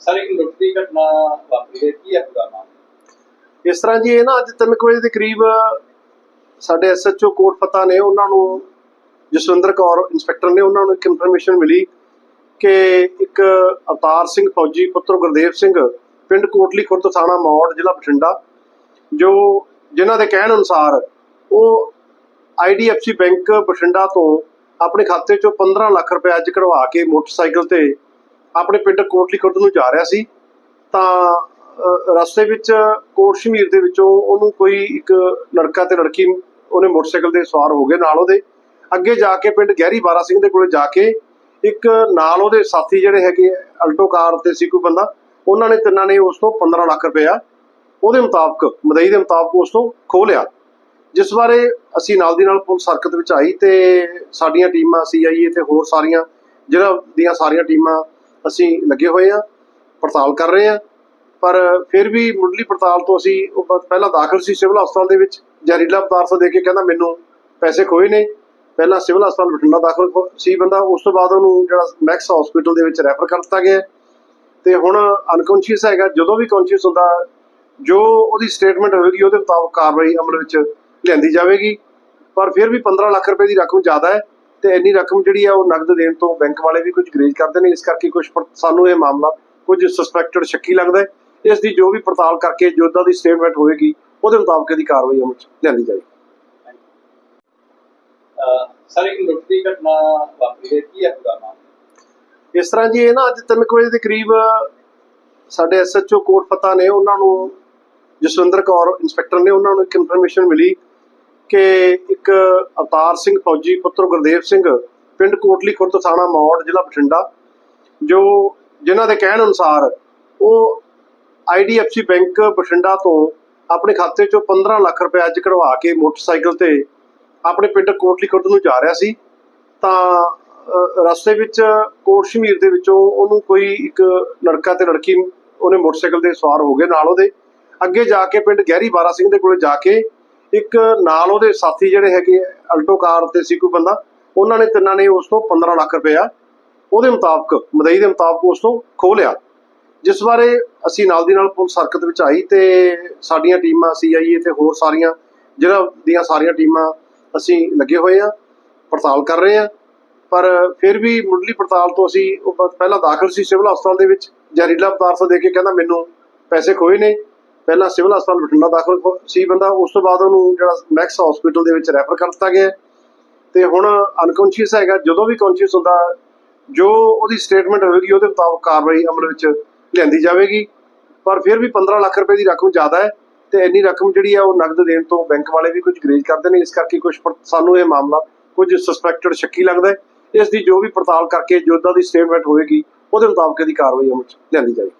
Sir, ਇੱਕ ਲੁੱਟ ਦੀ ਘਟਨਾ ਵਾਪਰੀ ਹੈ, ਕੀ ਹੈ ਪੂਰਾ ਮਾਮਲਾ ਇਸ ਤਰ੍ਹਾਂ ਜੀ, ਇਹ ਨਾ ਅੱਜ 3 ਵਜੇ ਦੇ ਕਰੀਬ ਸਾਡੇ ਐਸਐਚਓ ਕੋਟ ਫਤਾ ਨੇ ਉਹਨਾਂ ਨੂੰ, ਜਸਵਿੰਦਰ ਕੌਰ, ਇੰਸਪੈਕਟਰ ਨੇ ਉਹਨਾਂ ਨੂੰ ਇੱਕ ਇਨਫੋਰਮੇਸ਼ਨ ਮਿਲੀ ਕਿ ਇੱਕ ਅਵਤਾਰ ਸਿੰਘ ਫੌਜੀ ਪੁੱਤਰ ਗੁਰਦੇਵ ਸਿੰਘ ਪਿੰਡ ਕੋਟਲੀ ਖੁਰਦ ਥਾਣਾ ਮੌੜ, ਜ਼ਿਲ੍ਹਾ ਬਠਿੰਡਾ, ਜੋ ਜਿਨ੍ਹਾਂ ਦੇ ਕਹਿਣ ਅਨੁਸਾਰ ਉਹ ਆਈਡੀਐਫਸੀ ਬੈਂਕ ਬਠਿੰਡਾ ਤੋਂ ਆਪਣੇ ਖਾਤੇ ਚੋਂ 15 ਲੱਖ ਰੁਪਏ ਅੱਜ ਕਢਵਾ ਕੇ ਮੋਟਰਸਾਈਕਲ ਤੇ ਆਪਣੇ ਪਿੰਡ ਕੋਟਲੀ ਖੁਰਦ ਨੂੰ ਜਾ ਰਿਹਾ ਸੀ, ਤਾਂ ਰਸਤੇ ਵਿੱਚ ਕੋਟ ਸ਼ਮੀਰ ਦੇ ਵਿੱਚੋਂ ਉਹਨੂੰ ਕੋਈ ਇੱਕ ਲੜਕਾ ਤੇ ਲੜਕੀ ਉਹਨੇ ਮੋਟਰਸਾਈਕਲ ਤੇ ਸਵਾਰ ਹੋ ਗਏ ਨਾਲ ਉਹਦੇ। ਅੱਗੇ ਜਾ ਕੇ ਪਿੰਡ ਗਹਿਰੀ ਬਾਰਾ ਸਿੰਘ ਦੇ ਕੋਲੇ ਜਾ ਕੇ ਇੱਕ ਨਾਲ ਉਹਦੇ ਸਾਥੀ ਜਿਹੜੇ ਹੈਗੇ ਅਲਟੋ ਕਾਰ ਤੇ ਸੀ ਕੋਈ ਬੰਦਾ, ਉਹਨਾਂ ਨੇ ਤਿੰਨਾਂ ਨੇ ਉਸ ਤੋਂ 15 ਲੱਖ ਰੁਪਇਆ ਉਹਦੇ ਮੁਤਾਬਕ, ਮਦਈ ਦੇ ਮੁਤਾਬਕ ਉਸ ਤੋਂ ਖੋਹ ਲਿਆ। ਜਿਸ ਬਾਰੇ ਅਸੀਂ ਨਾਲ ਦੀ ਨਾਲ ਪੁਲਿਸ ਹਰਕਤ ਵਿੱਚ ਆਈ ਤੇ ਸਾਡੀਆਂ ਟੀਮਾਂ ਸੀਆਈਏ ਤੇ ਹੋਰ ਸਾਰੀਆਂ ਜਿਹੜਾ ਦੀਆਂ ਸਾਰੀਆਂ ਟੀਮਾਂ ਅਸੀਂ ਲੱਗੇ ਹੋਏ ਆ ਪੜਤਾਲ ਕਰ ਰਹੇ ਆ ਪਰ ਫਿਰ ਵੀ ਮੁੱਢਲੀ ਪੜਤਾਲ ਤੋਂ ਅਸੀਂ ਉਹ ਪਹਿਲਾਂ ਦਾਖਲ ਸੀ ਸਿਵਲ ਹਸਪਤਾਲ ਦੇ ਵਿੱਚ, ਜ਼ਹਿਰੀਲਾ ਪਦਾਰਥ ਦੇ ਕੇ ਕਹਿੰਦਾ ਮੈਨੂੰ ਪੈਸੇ ਖੋਏ ਨੇ। ਪਹਿਲਾਂ ਸਿਵਲ ਹਸਪਤਾਲ ਬਠਿੰਡਾ ਦਾਖਲ ਸੀ ਬੰਦਾ, ਉਸ ਤੋਂ ਬਾਅਦ ਉਹਨੂੰ ਜਿਹੜਾ ਮੈਕਸ ਹਸਪੀਟਲ ਦੇ ਵਿੱਚ ਰੈਫਰ ਕਰ ਦਿੱਤਾ ਗਿਆ। ਹੈ। ਤੇ ਹੁਣ ਅਨਕੌਂਸ਼ੀਅਸ ਹੈਗਾ, ਜਦੋਂ ਵੀ ਕੌਂਸ਼ੀਅਸ ਹੁੰਦਾ, ਜੋ ਉਹਦੀ ਸਟੇਟਮੈਂਟ ਹੋਵੇਗੀ ਉਹਦੇ ਮੁਤਾਬਕ ਕਾਰਵਾਈ ਅਮਲ ਵਿੱਚ ਲਿਆਂਦੀ ਜਾਵੇਗੀ। ਪਰ ਫਿਰ ਵੀ 15 ਲੱਖ ਰੁਪਏ ਦੀ ਰਕਮ ਜ਼ਿਆਦਾ ਹੈ। ਤੇ ਇੰਨੀ ਰਕਮ ਜਿਹੜੀ ਹੈ ਉਹ ਨਗਦ ਦੇਣ ਤੋਂ ਬੈਂਕ ਵਾਲੇ ਵੀ ਕੁਝ ਗਰੇਜ ਕਰਦੇ ਨੇ ਇਸ ਕਰਕੇ ਕੁਝ ਸਾਨੂੰ ਇਹ ਮਾਮਲਾ ਕੁਝ ਸਸਪੈਕਟਡ ਸ਼ੱਕੀ ਲੱਗਦਾ ਹੈ। ਇਸ ਦੀ ਜੋ ਵੀ ਪੜਤਾਲ ਕਰਕੇ ਜੋ ਉਹਦਾ ਦੀ ਸਟੇਟਮੈਂਟ ਹੋਵੇਗੀ ਉਹਦੇ ਮੁਤਾਬਕ ਇਹਦੀ ਕਾਰਵਾਈ ਅਮਲ ਚ ਲਿਆਂਦੀ ਜਾਏਗੀ। ਸਰ ਇੱਕ ਲੁੱਟ ਦੀ ਘਟਨਾ ਵਾਪਰੀ ਹੈ ਕੀ ਹੈ ਪੂਰਾ ਮਾਮਲਾ? ਇਸ ਤਰ੍ਹਾਂ ਜੀ ਇਹ ਨਾ ਅੱਜ 3 ਵਜੇ ਦੇ ਕਰੀਬ ਸਾਡੇ ਐਸਐਚਓ ਕੋਟ ਫਤਾ ਨੇ ਉਹਨਾਂ ਨੂੰ ਜਸਵਿੰਦਰ ਕੌਰ ਇੰਸਪੈਕਟਰ ਨੇ ਉਹਨਾਂ ਨੂੰ ਇੱਕ ਇਨਫੋਰਮੇਸ਼ਨ ਮਿਲੀ। ਕਿ ਇੱਕ ਅਵਤਾਰ ਸਿੰਘ ਫੌਜੀ ਪੁੱਤਰ ਗੁਰਦੇਵ ਸਿੰਘ, ਪਿੰਡ ਕੋਟਲੀ ਖੁਰਦ ਥਾਣਾ ਮੌੜ, ਜ਼ਿਲ੍ਹਾ ਬਠਿੰਡਾ, ਜੋ ਜਿਨ੍ਹਾਂ ਦੇ ਕਹਿਣ ਅਨੁਸਾਰ ਉਹ ਆਈਡੀਐਫਸੀ ਬੈਂਕ ਬਠਿੰਡਾ ਤੋਂ ਆਪਣੇ ਖਾਤੇ ਚੋਂ 15 ਲੱਖ ਰੁਪਏ ਅੱਜ ਕਢਵਾ ਕੇ ਮੋਟਰਸਾਈਕਲ ਤੇ ਆਪਣੇ ਪਿੰਡ ਕੋਟਲੀ ਖੁਰਦ ਨੂੰ ਜਾ ਰਿਹਾ ਸੀ। ਤਾਂ ਰਸਤੇ ਵਿੱਚ ਕੋਟ ਸ਼ਮੀਰ ਦੇ ਵਿੱਚੋਂ ਉਹਨੂੰ ਕੋਈ ਇੱਕ ਲੜਕਾ ਤੇ ਲੜਕੀ ਉਹਨੇ ਮੋਟਰਸਾਈਕਲ ਤੇ ਸਵਾਰ ਹੋ ਗਏ ਨਾਲ ਉਹਦੇ। ਅੱਗੇ ਜਾ ਕੇ ਪਿੰਡ ਗਹਿਰੀ ਬਾਰਾ ਸਿੰਘ ਦੇ ਕੋਲੇ ਜਾ ਕੇ ਇੱਕ ਨਾਲ ਉਹਦੇ ਸਾਥੀ ਜਿਹੜੇ ਹੈਗੇ ਅਲਟੋ ਕਾਰ ਤੇ ਸੀ ਕੋਈ ਬੰਦਾ, ਉਹਨਾਂ ਨੇ ਤਿੰਨਾਂ ਨੇ ਉਸ ਤੋਂ 15 ਲੱਖ ਰੁਪਇਆ ਉਹਦੇ ਮੁਤਾਬਕ, ਮਦਈ ਦੇ ਮੁਤਾਬਕ ਉਸ ਤੋਂ ਖੋਹ ਲਿਆ। ਜਿਸ ਬਾਰੇ ਅਸੀਂ ਨਾਲ ਦੀ ਨਾਲ ਪੁਲਿਸ ਹਰਕਤ ਵਿੱਚ ਆਈ ਤੇ ਸਾਡੀਆਂ ਟੀਮਾਂ ਸੀਆਈਏ ਤੇ ਹੋਰ ਸਾਰੀਆਂ, ਜਿਹੜਾ ਦੀਆਂ ਸਾਰੀਆਂ ਟੀਮਾਂ ਅਸੀਂ ਲੱਗੇ ਹੋਏ ਆ, ਪੜਤਾਲ ਕਰ ਰਹੇ ਆ। ਪਰ ਫਿਰ ਵੀ ਮੁੱਢਲੀ ਪੜਤਾਲ ਤੋਂ ਅਸੀਂ ਪਹਿਲਾਂ ਦਾਖਲ ਸੀ ਸਿਵਲ ਹਸਪਤਾਲ ਦੇ ਵਿੱਚ, ਜ਼ਹਿਰੀਲਾ ਪਦਾਰਥ ਦੇ ਕੇ ਕਹਿੰਦਾ ਮੈਨੂੰ ਪੈਸੇ ਖੋਏ ਨੇ। ਪਹਿਲਾਂ ਸਿਵਲ ਹਸਪਤਾਲ ਬਠਿੰਡਾ ਦਾਖਲ ਸੀ ਬੰਦਾ, ਉਸ ਤੋਂ ਬਾਅਦ ਉਹਨੂੰ ਜਿਹੜਾ ਮੈਕਸ ਹਸਪੀਟਲ ਦੇ ਵਿੱਚ ਰੈਫਰ ਕਰ ਦਿੱਤਾ ਗਿਆ। ਹੈ। ਤੇ ਹੁਣ ਅਨਕੌਂਸ਼ੀਅਸ ਹੈਗਾ, ਜਦੋਂ ਵੀ ਕੌਂਸ਼ੀਅਸ ਹੁੰਦਾ, ਜੋ ਉਹਦੀ ਸਟੇਟਮੈਂਟ ਹੋਵੇਗੀ, ਉਹਦੇ ਮੁਤਾਬਕ ਕਾਰਵਾਈ ਅਮਲ ਵਿੱਚ ਲਿਆਂਦੀ ਜਾਵੇਗੀ। ਪਰ ਫਿਰ ਵੀ 15 ਲੱਖ ਰੁਪਏ ਦੀ ਰਕਮ ਜ਼ਿਆਦਾ ਹੈ ਤੇ ਇੰਨੀ ਰਕਮ ਜਿਹੜੀ ਆ, ਉਹ ਨਗਦ ਦੇਣ ਤੋਂ ਬੈਂਕ ਵਾਲੇ ਵੀ ਕੁਝ ਗਰੇਜ ਕਰਦੇ ਨੇ। ਇਸ ਕਰਕੇ ਕੁਝ ਸਾਨੂੰ ਇਹ ਮਾਮਲਾ ਕੁਝ ਸਸਪੈਕਟਡ ਸ਼ੱਕੀ ਲੱਗਦਾ ਹੈ। ਇਸ ਦੀ ਜੋ ਵੀ ਪੜਤਾਲ ਕਰਕੇ, ਜੋ ਦੀ ਸਟੇਟਮੈਂਟ ਹੋਵੇਗੀ, ਉਹਦੇ ਮੁਤਾਬਕ ਇਹਦੀ ਕਾਰਵਾਈ ਅਮਲ ਚ ਲਿਆਂਦੀ ਜਾਏਗੀ